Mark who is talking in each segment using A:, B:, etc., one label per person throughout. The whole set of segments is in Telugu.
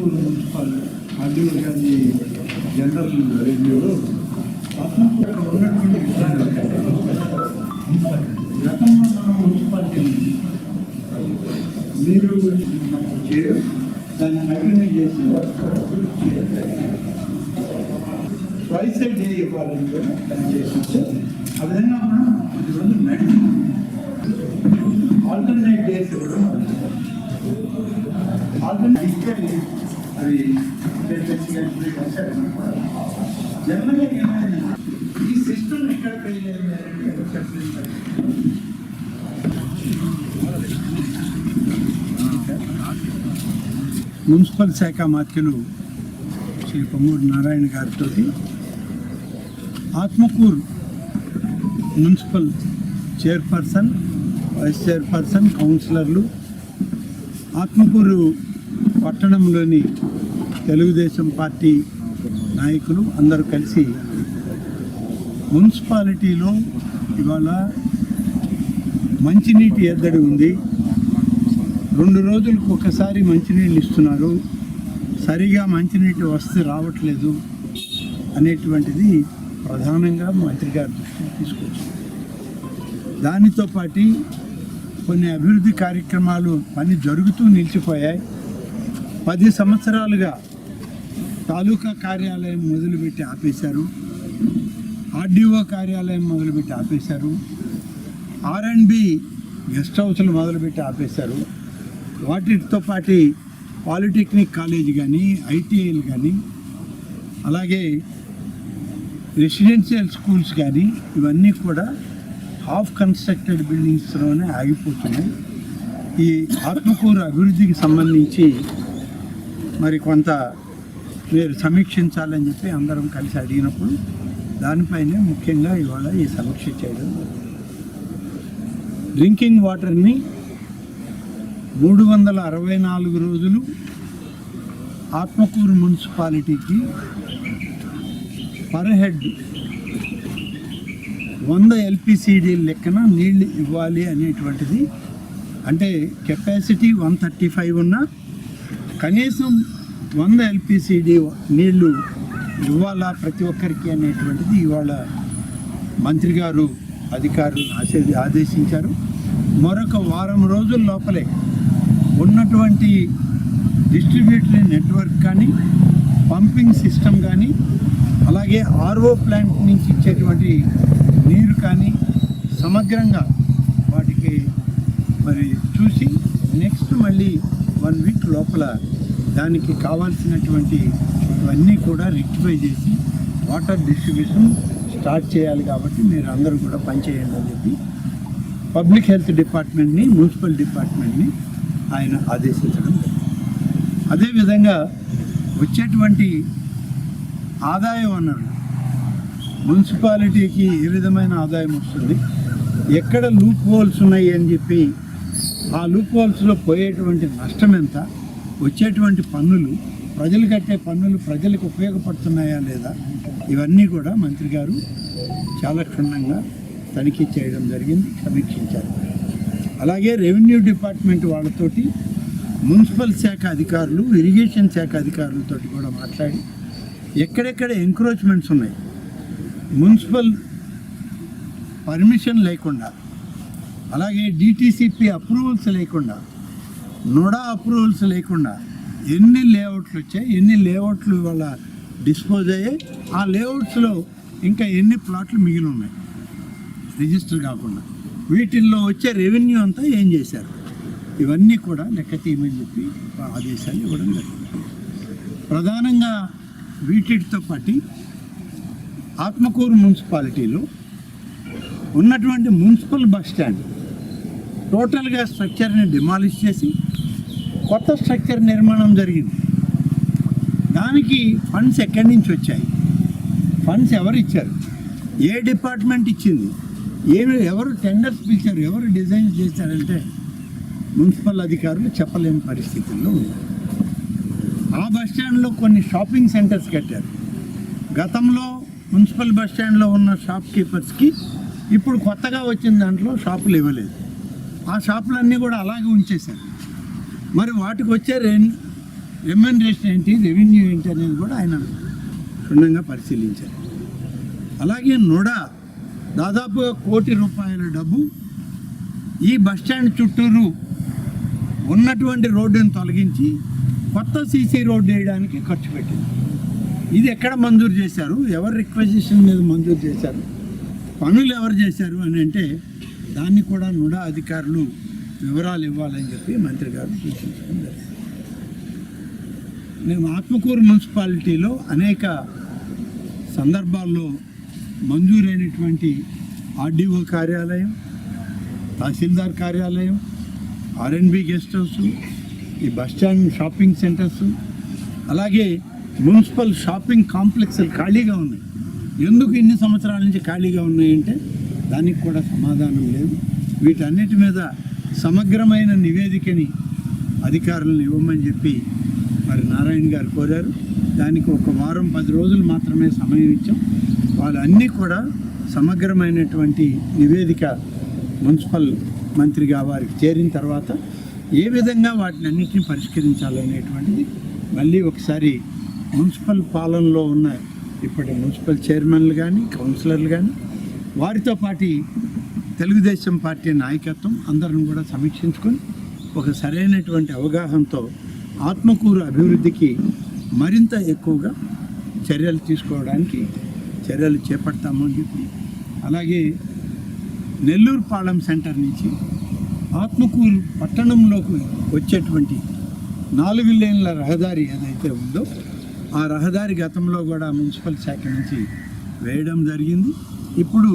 A: మున్సిపల్ ఆర్డీఓ గారి జనరల్ రివ్యూలో అక్కడ ఉన్నటువంటి విధానాలు గతంలో మన మున్సిపాలిటీ మీరు చేయరు దాన్ని కంటిన్యూ చేసి ట్వైస్ డే ఇవ్వాలని కూడా దాన్ని చేసి ఆ విధంగా మనం ఇది రోజు నడిచి ఆల్టర్నేట్ డేస్ ఇవ్వడం ఆల్టర్నేట్ ఇస్తే అది జనరల్గా ఏమైనా ఈ సిస్టమ్ ఎక్కడ ఫెయిల్ అయింది మున్సిపల్ శాఖ మాత్యులు శ్రీ పొంగూరు నారాయణ గారితో Atmakur municipal chairperson vice chairperson కౌన్సిలర్లు. ఆత్మకూరు పట్టణంలోని తెలుగుదేశం పార్టీ నాయకులు అందరూ కలిసి మున్సిపాలిటీలో ఇవాళ మంచినీటి ఎద్దడి ఉంది. రెండు రోజులకు ఒకసారి మంచినీళ్ళు ఇస్తున్నారు. సరిగా మంచినీటి వస్తే రావట్లేదు అనేటువంటిది ప్రధానంగా మంత్రి గారి దృష్టికి తీసుకొచ్చింది. దానితో పాటు కొన్ని అభివృద్ధి కార్యక్రమాలు పని జరుగుతూ నిలిచిపోయాయి. పది సంవత్సరాలుగా తాలూకా కార్యాలయం మొదలుపెట్టి ఆపేశారు. ఆర్డీఓ కార్యాలయం మొదలుపెట్టి ఆపేశారు. ఆర్ అండ్ బి గెస్ట్ హౌస్లు మొదలుపెట్టి ఆపేశారు. వాటితో పాటు పాలిటెక్నిక్ కాలేజ్ కానీ ఐటీఐలు కానీ అలాగే రెసిడెన్షియల్ స్కూల్స్ కానీ ఇవన్నీ కూడా హాఫ్ కన్స్ట్రక్టెడ్ బిల్డింగ్స్లోనే ఆగిపోతున్నాయి. ఈ ఆత్మకూరు అభివృద్ధికి సంబంధించి మరి కొంత మీరు సమీక్షించాలని చెప్పి అందరం కలిసి అడిగినప్పుడు దానిపైనే ముఖ్యంగా ఇవాళ ఈ సమీక్ష చేయడం డ్రింకింగ్ వాటర్ని మూడు వందల అరవై నాలుగు రోజులు ఆత్మకూరు మున్సిపాలిటీకి పర్ హెడ్ వంద ఎల్పిసిడి లెక్కన నీళ్ళు ఇవ్వాలి అనేటువంటిది. అంటే కెపాసిటీ వన్ థర్టీ ఫైవ్ ఉన్నా కనీసం వంద ఎల్పిసిడి నీళ్ళు ఇవ్వాలా ప్రతి ఒక్కరికి అనేటువంటిది ఇవాళ మంత్రి గారు అధికారులు ఆశ ఆదేశించారు. మరొక వారం రోజుల లోపలే ఉన్నటువంటి డిస్ట్రిబ్యూటరీ నెట్వర్క్ కానీ పంపింగ్ సిస్టమ్ కానీ అలాగే ఆర్ఓ ప్లాంట్ నుంచి ఇచ్చేటువంటి నీరు కానీ సమగ్రంగా వాటికి మరి చూసి నెక్స్ట్ మళ్ళీ వన్ వీక్ లోపల దానికి కావాల్సినటువంటి ఇవన్నీ కూడా రెక్టిఫై చేసి వాటర్ డిస్ట్రిబ్యూషన్ స్టార్ట్ చేయాలి కాబట్టి మీరు అందరూ కూడా పనిచేయండి అని చెప్పి పబ్లిక్ హెల్త్ డిపార్ట్మెంట్ని మున్సిపల్ డిపార్ట్మెంట్ని ఆయన ఆదేశించడం అదేవిధంగా వచ్చేటువంటి ఆదాయ వనరులు మున్సిపాలిటీకి ఏ విధమైన ఆదాయం వస్తుంది? ఎక్కడ లూప్ హోల్స్ ఉన్నాయి అని చెప్పి ఆ లూప్ హోల్స్లో పోయేటువంటి నష్టం ఎంత? వచ్చేటువంటి పన్నులు ప్రజలు కట్టే పన్నులు ప్రజలకు ఉపయోగపడుతున్నాయా లేదా? ఇవన్నీ కూడా మంత్రి గారు చాలా క్షుణ్ణంగా తనిఖీ చేయడం జరిగింది సమీక్షించారు. అలాగే రెవెన్యూ డిపార్ట్మెంట్ వాళ్ళతోటి మున్సిపల్ శాఖ అధికారులు ఇరిగేషన్ శాఖ అధికారులతో కూడా మాట్లాడి ఎక్కడెక్కడ ఎంక్రోచ్మెంట్స్ ఉన్నాయి? మున్సిపల్ పర్మిషన్ లేకుండా అలాగే డిటీసీపీ అప్రూవల్స్ లేకుండా నోడా అప్రూవల్స్ లేకుండా ఎన్ని లేఅవుట్లు వచ్చాయి ఎన్ని లేఅవుట్లు ఇవాళ డిస్పోజ్ అయ్యాయి ఆ లేఅవుట్స్లో ఇంకా ఎన్ని ప్లాట్లు మిగిలి ఉన్నాయి? రిజిస్టర్ కాకుండా. వీటిల్లో వచ్చే రెవెన్యూ అంతా ఏం చేశారు? ఇవన్నీ కూడా లెక్క తీయమని చెప్పి ఆదేశాలు ఇవ్వడం జరిగింది. ప్రధానంగా వీటితో పాటు ఆత్మకూరు మున్సిపాలిటీలో ఉన్నటువంటి మున్సిపల్ బస్ స్టాండ్ టోటల్గా స్ట్రక్చర్ని డిమాలిష్ చేసి కొత్త స్ట్రక్చర్ నిర్మాణం జరిగింది. దానికి ఫండ్స్ ఎక్కడి నుంచి వచ్చాయి? ఫండ్స్ ఎవరు ఇచ్చారు? ఏ డిపార్ట్మెంట్ ఇచ్చింది? ఏమి ఎవరు టెండర్స్ పిలిచారు? ఎవరు డిజైన్ చేశారంటే మున్సిపల్ అధికారులు చెప్పలేని పరిస్థితుల్లో ఉన్నారు. ఆ బస్ స్టాండ్లో కొన్ని షాపింగ్ సెంటర్స్ కట్టారు. గతంలో మున్సిపల్ బస్ స్టాండ్లో ఉన్న షాప్ కీపర్స్కి ఇప్పుడు కొత్తగా వచ్చిన దాంట్లో షాపులు ఇవ్వలేదు. ఆ షాపులన్నీ కూడా అలాగే ఉంచేశారు. మరి వాటికి వచ్చే రెన్ రెమ్యూనరేషన్ ఏంటి రెవెన్యూ ఏంటి అనేది కూడా ఆయన క్షుణ్ణంగా పరిశీలించారు. అలాగే నుడా దాదాపుగా కోటి రూపాయల డబ్బు ఈ బస్ స్టాండ్ చుట్టూరు ఉన్నటువంటి రోడ్డును తొలగించి కొత్త సీసీ రోడ్డు వేయడానికి ఖర్చు పెట్టింది. ఇది ఎక్కడ మంజూరు చేశారు? ఎవరు రిక్వెజిషన్ మీద మంజూరు చేశారు? పనులు ఎవరు చేశారు అని అంటే దాన్ని కూడా నుడా అధికారులు వివరాలు ఇవ్వాలని చెప్పి మంత్రి గారు సూచించడం జరిగింది. నేను ఆత్మకూరు మున్సిపాలిటీలో అనేక సందర్భాల్లో మంజూరైనటువంటి ఆర్డీఓ కార్యాలయం తహసీల్దార్ కార్యాలయం ఆర్ఎన్బి గెస్ట్ హౌస్ ఈ బస్టాండ్ షాపింగ్ సెంటర్స్ అలాగే మున్సిపల్ షాపింగ్ కాంప్లెక్స్లు ఖాళీగా ఉన్నాయి. ఎందుకు ఇన్ని సంవత్సరాల నుంచి ఖాళీగా ఉన్నాయంటే దానికి కూడా సమాధానం లేదు. వీటన్నిటి మీద సమగ్రమైన నివేదికని అధికారులను ఇవ్వమని చెప్పి మరి నారాయణ గారు కోరారు. దానికి ఒక వారం పది రోజులు మాత్రమే సమయం ఇచ్చాం. వాళ్ళన్నీ కూడా సమగ్రమైనటువంటి నివేదిక మున్సిపల్ మంత్రిగా వారికి చేరిన తర్వాత ఏ విధంగా వాటిని అన్నింటినీ పరిష్కరించాలనేటువంటిది మళ్ళీ ఒకసారి మున్సిపల్ పాలనలో ఉన్న ఇప్పటి మున్సిపల్ చైర్మన్లు కానీ కౌన్సిలర్లు కానీ వారితో పాటు తెలుగుదేశం పార్టీ నాయకత్వం అందరం కూడా సమీక్షించుకొని ఒక సరైనటువంటి అవగాహనతో ఆత్మకూరు అభివృద్ధికి మరింత ఎక్కువగా చర్యలు తీసుకోవడానికి చర్యలు చేపడతామని చెప్పి అలాగే నెల్లూరు పాలెం సెంటర్ నుంచి ఆత్మకూరు పట్టణంలోకి వచ్చేటువంటి నాలుగు లేన్ల రహదారి ఏదైతే ఉందో ఆ రహదారి గతంలో కూడా మున్సిపల్ శాఖ నుంచి వేయడం జరిగింది. ఇప్పుడు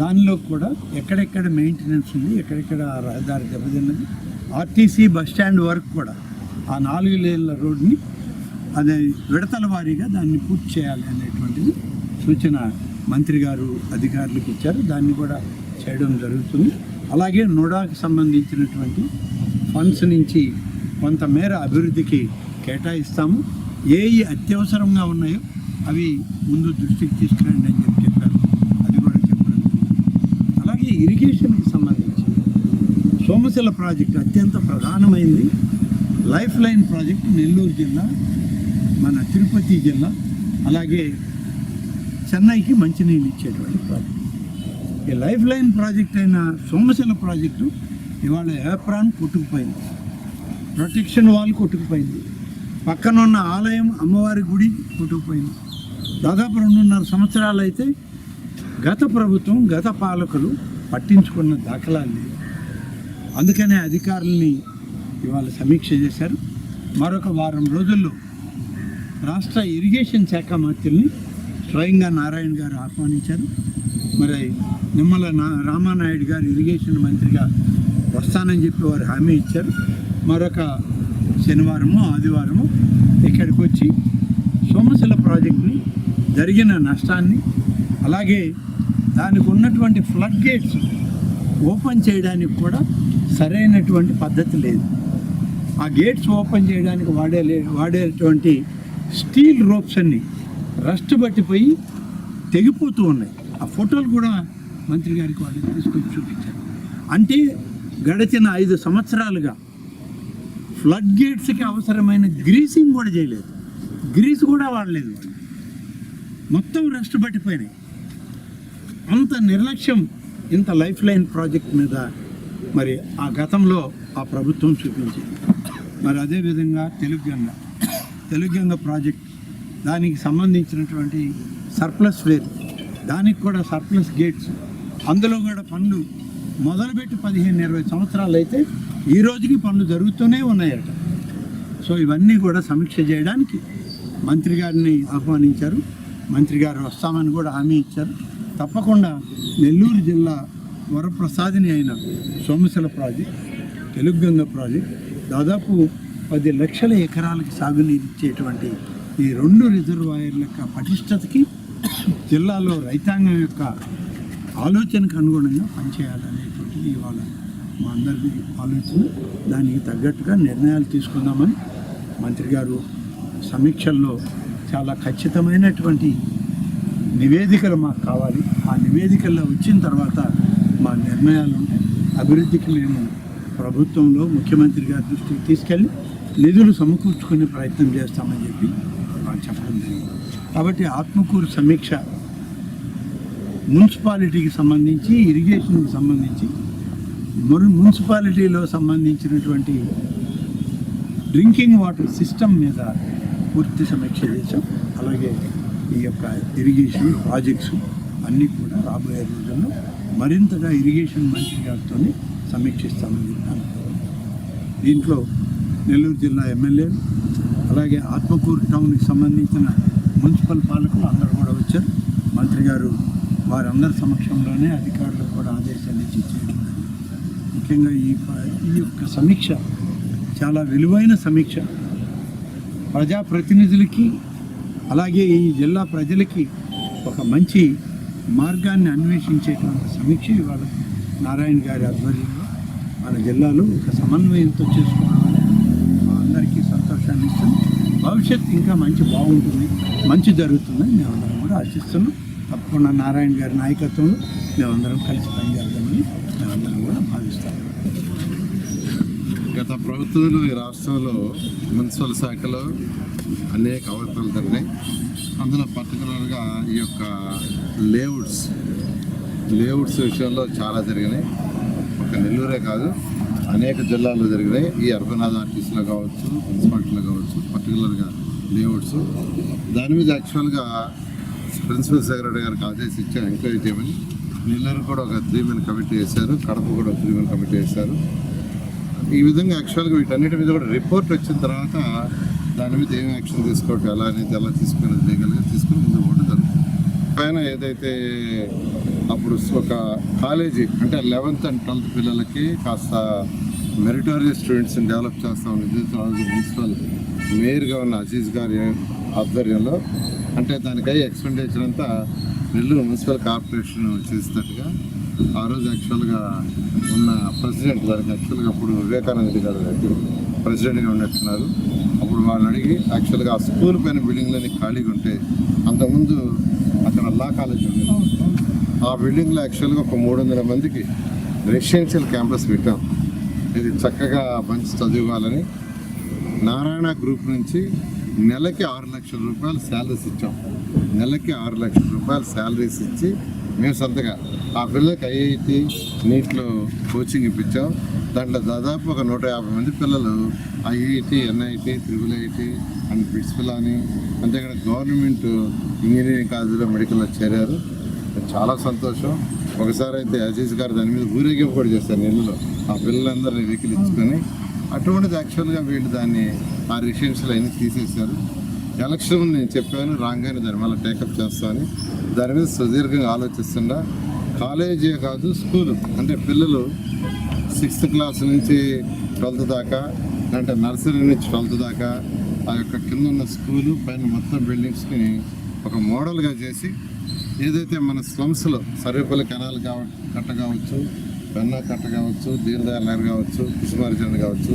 A: దానిలో కూడా ఎక్కడెక్కడ మెయింటెనెన్స్ ఉంది ఎక్కడెక్కడ ఆ రహదారి దెబ్బతిన్నది ఆర్టీసీ బస్ స్టాండ్ వరకు కూడా ఆ నాలుగు లేన్ల రోడ్ని అదే విడతల వారీగా దాన్ని పూర్తి చేయాలి అనేటువంటిది సూచన మంత్రి గారు అధికారులకు ఇచ్చారు. దాన్ని కూడా చేయడం జరుగుతుంది. అలాగే నోడాకు సంబంధించినటువంటి ఫండ్స్ నుంచి కొంతమేర అభివృద్ధికి కేటాయిస్తాము. ఏ అత్యవసరంగా ఉన్నాయో అవి ముందు దృష్టికి తీసుకురండి అని చెప్పి చెప్పారు. అది కూడా చెప్పడం అలాగే ఇరిగేషన్కి సంబంధించి సోమశిల ప్రాజెక్టు అత్యంత ప్రధానమైనది లైఫ్ లైన్ ప్రాజెక్టు నెల్లూరు జిల్లా మన తిరుపతి జిల్లా అలాగే చెన్నైకి మంచినీళ్ళు ఇచ్చేటువంటి ప్రాజెక్ట్. ఈ లైఫ్ లైన్ ప్రాజెక్ట్ అయిన సోమశిల ప్రాజెక్టు ఇవాళ ఏప్రాన్ కొట్టుకుపోయింది. ప్రొటెక్షన్ వాల్ కొట్టుకుపోయింది. పక్కన ఉన్న ఆలయం అమ్మవారి గుడి కొట్టుకుపోయింది. దాదాపు రెండున్నర సంవత్సరాలు అయితే గత ప్రభుత్వం గత పాలకులు పట్టించుకున్న దాఖలాలు లేవు. అందుకనే అధికారుల్ని ఇవాళ సమీక్ష చేశారు. మరొక వారం రోజుల్లో రాష్ట్ర ఇరిగేషన్ శాఖ మంత్రుల్ని స్వయంగా నారాయణ గారు ఆహ్వానించారు. మరి నిమ్మల నా రామానాయుడు గారు ఇరిగేషన్ మంత్రిగా వస్తానని చెప్పి వారు హామీ ఇచ్చారు. మరొక శనివారము ఆదివారము ఇక్కడికి వచ్చి సోమశిల ప్రాజెక్ట్ని జరిగిన నష్టాన్ని అలాగే దానికి ఉన్నటువంటి ఫ్లడ్ గేట్స్ ఓపెన్ చేయడానికి కూడా సరైనటువంటి పద్ధతి లేదు. ఆ గేట్స్ ఓపెన్ చేయడానికి వాడే వాడేటువంటి స్టీల్ రోప్స్ అన్ని రస్ట్ పట్టిపోయి తెగిపోతూ ఉన్నాయి. ఆ ఫోటోలు కూడా మంత్రి గారికి వాళ్ళు తీసుకొచ్చి చూపించారు అంటే గడిచిన ఐదు సంవత్సరాలుగా ఫ్లడ్ గేట్స్కి అవసరమైన గ్రీసింగ్ కూడా చేయలేదు. గ్రీస్ కూడా వాడలేదు వాళ్ళు. మొత్తం రెస్ట్ పట్టిపోయినాయి. అంత నిర్లక్ష్యం ఇంత లైఫ్ లైన్ ప్రాజెక్ట్ మీద మరి ఆ గతంలో ఆ ప్రభుత్వం చూపించింది. మరి అదేవిధంగా తెలుగు తెలుగుగంగ తెలుగు ప్రాజెక్ట్ దానికి సంబంధించినటువంటి సర్ప్లస్ వేర్ దానికి కూడా సర్ప్లస్ గేట్స్ అందులో కూడా పనులు మొదలుపెట్టి పదిహేను ఇరవై సంవత్సరాలు అయితే ఈ రోజుకి పనులు జరుగుతూనే ఉన్నాయట. సో ఇవన్నీ కూడా సమీక్ష చేయడానికి మంత్రి గారిని ఆహ్వానించారు. మంత్రి గారు వస్తామని కూడా హామీ ఇచ్చారు. తప్పకుండా నెల్లూరు జిల్లా వరప్రసాదిని అయిన సోమశిల ప్రాజెక్ట్ తెలుగుగంగ ప్రాజెక్ట్ దాదాపు పది లక్షల ఎకరాలకి సాగునీరు ఇచ్చేటువంటి ఈ రెండు రిజర్వాయర్ల యొక్క పటిష్టతకి జిల్లాలో రైతాంగం యొక్క ఆలోచనకు అనుగుణంగా పనిచేయాలనేటువంటిది ఇవాళ మా అందరికీ ఆలోచన. దానికి తగ్గట్టుగా నిర్ణయాలు తీసుకుందామని మంత్రి గారు సమీక్షల్లో చాలా ఖచ్చితమైనటువంటి నివేదికలు మాకు కావాలి. ఆ నివేదికల్లో వచ్చిన తర్వాత మా నిర్ణయాలు అభివృద్ధికి మేము ప్రభుత్వంలో ముఖ్యమంత్రి గారి దృష్టికి తీసుకెళ్ళి నిధులు సమకూర్చుకునే ప్రయత్నం చేస్తామని చెప్పి వాళ్ళు చెప్పడం జరిగింది. కాబట్టి ఆత్మకూరు సమీక్ష మున్సిపాలిటీకి సంబంధించి ఇరిగేషన్కి సంబంధించి మున్సిపాలిటీలో సంబంధించినటువంటి డ్రింకింగ్ వాటర్ సిస్టమ్ మీద పూర్తి సమీక్ష చేసాం అలాగే ఈ యొక్క ఇరిగేషన్ ప్రాజెక్ట్స్ అన్నీ కూడా రాబోయే రోజుల్లో మరింతగా ఇరిగేషన్ మంత్రి గారితో సమీక్షిస్తామని దీంట్లో నెల్లూరు జిల్లా ఎమ్మెల్యే అలాగే ఆత్మకూరు టౌన్కి సంబంధించిన మున్సిపల్ పాలకులు అందరూ కూడా వచ్చారు. మంత్రి గారు వారందరి సమక్షంలోనే అధికారులకు కూడా ఆదేశం ముఖ్యంగా ఈ ప- ఈ యొక్క సమీక్ష చాలా విలువైన సమీక్ష. ప్రజాప్రతినిధులకి అలాగే ఈ జిల్లా ప్రజలకి ఒక మంచి మార్గాన్ని అన్వేషించేటువంటి సమీక్ష ఇవాళ నారాయణ గారి ఆధ్వర్యంలో మన జిల్లాలో ఒక సమన్వయంతో చేసుకోవడం అందరికీ సంతోషాన్ని ఇస్తుంది భవిష్యత్తు ఇంకా మంచి బాగుంటుంది మంచి జరుగుతుందని మేమందరం కూడా ఆశిస్తున్నాం. తప్పకుండా నారాయణ గారి నాయకత్వంలో మేమందరం కలిసి పనిచేద్దామని మేమందరం కూడా భావిస్తాం
B: గత ప్రభుత్వంలో ఈ రాష్ట్రంలో మున్సిపల్ శాఖలో అనేక అవకతలు జరిగినాయి. అందులో పర్టికులర్గా ఈ యొక్క లేఅవుట్స్ లేఅవుట్స్ విషయంలో చాలా జరిగినాయి. ఒక నెల్లూరే కాదు అనేక జిల్లాల్లో జరిగినాయి. ఈ అర్బన్ అథారిటీస్లో కావచ్చు మున్సిపాలిటీలో కావచ్చు పర్టికులర్గా లేఅవుట్స్ దాని మీద యాక్చువల్గా ప్రిన్సిపల్ సెక్రటరీ గారికి ఆదేశం ఇచ్చారు ఎంక్వైరీ చేయమని నెల్లూరు కూడా ఒక త్రీ మెన్ కమిటీ వేశారు కడప కూడా త్రీ మెన్ కమిటీ వేశారు ఈ విధంగా యాక్చువల్గా వీటన్నిటి మీద కూడా రిపోర్ట్ వచ్చిన తర్వాత దాని మీద ఏం యాక్షన్ తీసుకోవటం ఎలా అనేది ఎలా తీసుకునేది లీగల్గా తీసుకుని ముందు కూడా జరుగుతుంది. పైన ఏదైతే అప్పుడు ఒక కాలేజీ అంటే లెవెన్త్ అండ్ ట్వెల్త్ పిల్లలకి కాస్త మెరిటోరియస్ స్టూడెంట్స్ని డెవలప్ చేస్తామని ఉద్దేశంతో మున్సిపల్ మేయర్గా ఉన్న అజీజ్ గారి ఆధ్వర్యంలో అంటే దానికై ఎక్స్పెండిచర్ అంతా నెల్లూరు మున్సిపల్ కార్పొరేషన్ చేసినట్టుగా ఆ రోజు యాక్చువల్గా ఉన్న ప్రెసిడెంట్ గారికి యాక్చువల్గా అప్పుడు వివేకానంద రెడ్డి గారు ప్రెసిడెంట్గా ఉన్నట్టున్నారు. అప్పుడు వాళ్ళని అడిగి యాక్చువల్గా ఆ స్కూల్ పైన బిల్డింగ్లన్నీ ఖాళీగా ఉంటే అంతకుముందు అక్కడ లా కాలేజ్ ఉంది. ఆ బిల్డింగ్లో యాక్చువల్గా ఒక మూడు వందల మందికి రెసిడెన్షియల్ క్యాంపస్ పెట్టాం. ఇది చక్కగా మంచి చదువుకోవాలని నారాయణ గ్రూప్ నుంచి నెలకి ఆరు లక్షల రూపాయలు శాలరీస్ ఇచ్చాం. నెలకి ఆరు లక్షల రూపాయలు శాలరీస్ ఇచ్చి మేము సొంతగా ఆ పిల్లలకి ఐఐటి నీట్లో కోచింగ్ ఇప్పించాం. దాంట్లో దాదాపు ఒక నూట యాభై మంది పిల్లలు IIT NIT triple IT and principal అని అంతేకాదు గవర్నమెంట్ ఇంజనీరింగ్ కాలేజీలో మెడికల్లో చేరారు. చాలా సంతోషం. ఒకసారి అయితే అజీజ్ గారు దాని మీద ఊరేగింపు కూడా చేస్తారు నెల్లులో ఆ పిల్లలందరినీ వెహికల్ ఇచ్చుకొని అటువంటిది యాక్చువల్గా వీళ్ళు దాన్ని ఆ రెసిడెన్షియల్ అయినా తీసేశారు. ఎలక్షన్ నేను చెప్పాను రాగానే దాని వల్ల టేకప్ చేస్తామని దాని మీద సుదీర్ఘంగా ఆలోచిస్తుండా. కాలేజీ కాదు స్కూల్ అంటే పిల్లలు సిక్స్త్ క్లాస్ నుంచి ట్వెల్త్ దాకా అంటే నర్సరీ నుంచి ట్వెల్త్ దాకా ఆ యొక్క కింద ఉన్న స్కూలు పైన మొత్తం బిల్డింగ్స్ని ఒక మోడల్గా చేసి ఏదైతే మన స్లమ్స్లో సర్వేపల్లి కెనాల్ కావ కట్ట కావచ్చు పెన్నా కట్ట కావచ్చు దీనదయాల్ నగర్ కావచ్చు కుసుమారిచంద్ కావచ్చు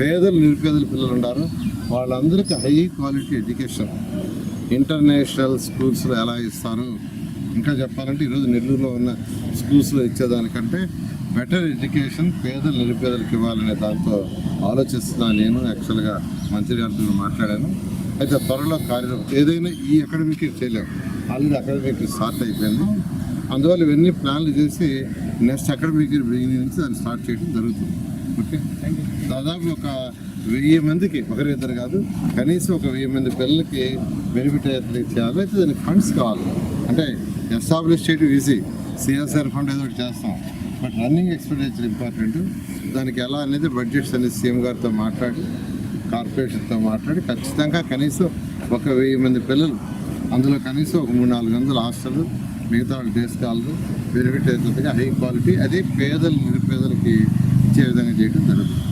B: పేదలు నిరుపేదల పిల్లలు ఉన్నారు వాళ్ళందరికీ హై క్వాలిటీ ఎడ్యుకేషన్. ఇంటర్నేషనల్ స్కూల్స్లో ఎలా ఇస్తారు? ఇంకా చెప్పాలంటే ఈరోజు నెల్లూరులో ఉన్న స్కూల్స్లో ఇచ్చేదానికంటే బెటర్ ఎడ్యుకేషన్ పేదలు నిరుపేదలకు ఇవ్వాలనే దాంతో ఆలోచిస్తున్నాను నేను. యాక్చువల్గా మంత్రి గారితో మాట్లాడాను. అయితే త్వరలో కార్యక్రమం ఏదైనా ఈ అకాడమిక్ చేయలేము. ఆల్రెడీ అకాడమిక్ స్టార్ట్ అయిపోయింది. అందువల్ల ఇవన్నీ ప్లాన్లు చేసి నెక్స్ట్ అకాడమిక్ బిగినింగ్ నుంచి దాన్ని స్టార్ట్ చేయడం జరుగుతుంది. ఓకే? దాదాపు ఒక వెయ్యి మందికి ఒకరిద్దరు కాదు కనీసం ఒక వెయ్యి మంది పిల్లలకి బెనిఫిట్ అయితే చేయాలి. అయితే దానికి ఫండ్స్ కావాలి. అంటే ఎస్టాబ్లిష్ చేయడం ఈజీ సిఎస్ఆర్ ఫండ్ ఏదో ఒకటి చేస్తాం. బట్ రన్నింగ్ ఎక్స్పెండిచర్ ఇంపార్టెంట్ దానికి ఎలా అనేది బడ్జెట్స్ అనేది సీఎం గారితో మాట్లాడి కార్పొరేషన్తో మాట్లాడి ఖచ్చితంగా కనీసం ఒక వెయ్యి మంది పిల్లలు అందులో కనీసం ఒక మూడు నాలుగు వందల హాస్టల్ మిగతా వాళ్ళు డే స్కాళ్ళు బెనిఫిట్ అవుతుందిగా హై క్వాలిటీ అది పేదలు నిరుపేదలకి ఇచ్చే విధంగా చేయడం జరుగుతుంది.